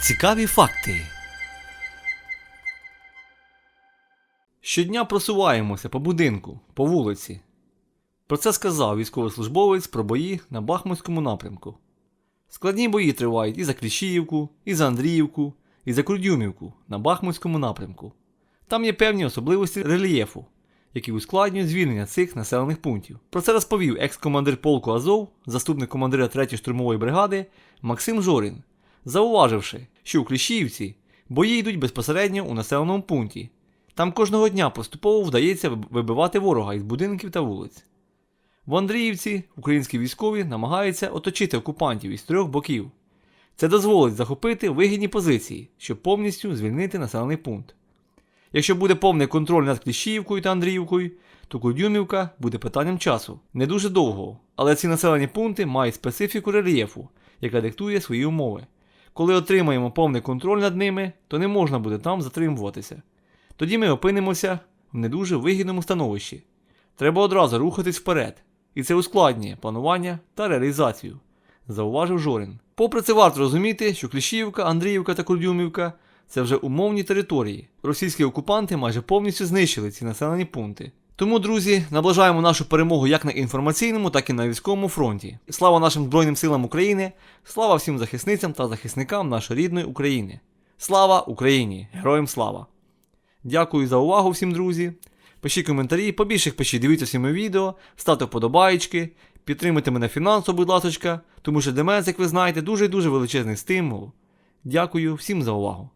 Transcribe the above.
Цікаві факти. Щодня просуваємося по будинку, по вулиці. Про це сказав військовослужбовець про бої на Бахмутському напрямку. Складні бої тривають і за Кліщіївку, і за Андріївку, і за Курдюмівку на Бахмутському напрямку. Там є певні особливості рельєфу, які ускладнюють звільнення цих населених пунктів. Про це розповів екс-командир полку Азов, заступник командира 3-ї штурмової бригади Максим Жорін, зауваживши, що у Кліщіївці бої йдуть безпосередньо у населеному пункті. Там кожного дня поступово вдається вибивати ворога із будинків та вулиць. В Андріївці українські військові намагаються оточити окупантів із трьох боків. Це дозволить захопити вигідні позиції, щоб повністю звільнити населений пункт. Якщо буде повний контроль над Кліщіївкою та Андріївкою, то Курдюмівка буде питанням часу. Не дуже довго, але ці населені пункти мають специфіку рельєфу, яка диктує свої умови. Коли отримаємо повний контроль над ними, то не можна буде там затримуватися. Тоді ми опинимося в не дуже вигідному становищі. Треба одразу рухатись вперед, і це ускладнює планування та реалізацію, зауважив Жорін. Попри це варто розуміти, що Кліщіївка, Андріївка та Курдюмівка це вже умовні території. Російські окупанти майже повністю знищили ці населені пункти. Тому, друзі, наближаємо нашу перемогу як на інформаційному, так і на військовому фронті. Слава нашим Збройним силам України, слава всім захисницям та захисникам нашої рідної України. Слава Україні! Героям слава! Дякую за увагу всім, друзі. Пишіть коментарі, побільше пишіть, дивіться всі мої відео, ставте вподобаєчки, підтримуйте мене фінансово, будь ласка, тому що для мене, як ви знаєте, дуже дуже величезний стимул. Дякую всім за увагу.